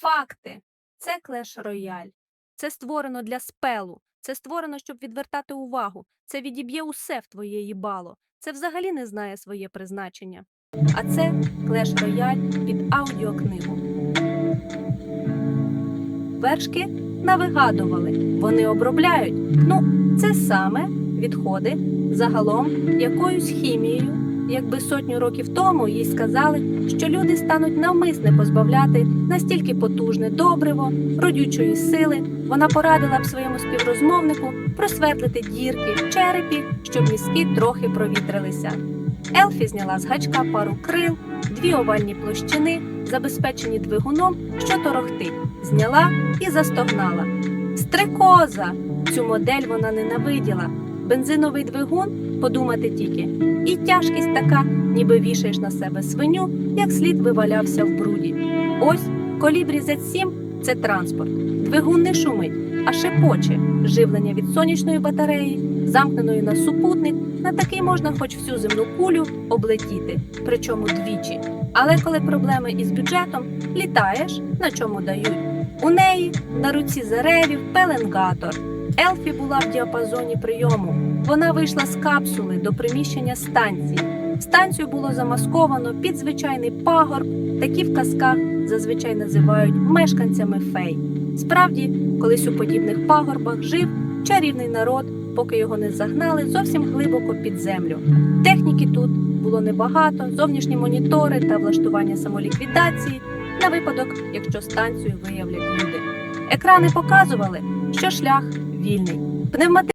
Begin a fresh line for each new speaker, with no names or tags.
Факти. Це Клеш Рояль. Це створено для спелу. Це створено, щоб відвертати увагу. Це відіб'є усе в твоє їбало. Це взагалі не знає своє призначення. А це Клеш Рояль під аудіокнигу. Вершки навигадували, вони обробляють. Ну, це саме відходи загалом якоюсь хімією. Якби сотню років тому їй сказали, що люди стануть навмисне позбавляти настільки потужне добриво, родючої сили, вона порадила б своєму співрозмовнику просветлити дірки в черепі, щоб мізки трохи провітрилися. Елфі зняла з гачка пару крил, дві овальні площини, забезпечені двигуном, що торохтить, зняла і застогнала. Стрекоза! Цю модель вона ненавиділа. Бензиновий двигун, подумати тільки, і тяжкість така, ніби вішаєш на себе свиню, як слід вивалявся в бруді. Ось колібрі Z7 – це транспорт. Двигун не шумить, а шепоче. Живлення від сонячної батареї, замкненої на супутник. На такий можна хоч всю земну кулю облетіти, причому двічі. Але коли проблеми із бюджетом, літаєш, на чому дають. У неї на руці заревів пеленгатор. Елфі була в діапазоні прийому. Вона вийшла з капсули до приміщення станції. Станцію було замасковано під звичайний пагорб, такі в казках зазвичай називають мешканцями фей. Справді, колись у подібних пагорбах жив чарівний народ, поки його не загнали зовсім глибоко під землю. Техніки тут було небагато, зовнішні монітори та влаштування самоліквідації на випадок, якщо станцію виявлять люди. Екрани показували, що шлях вільний. Пневмати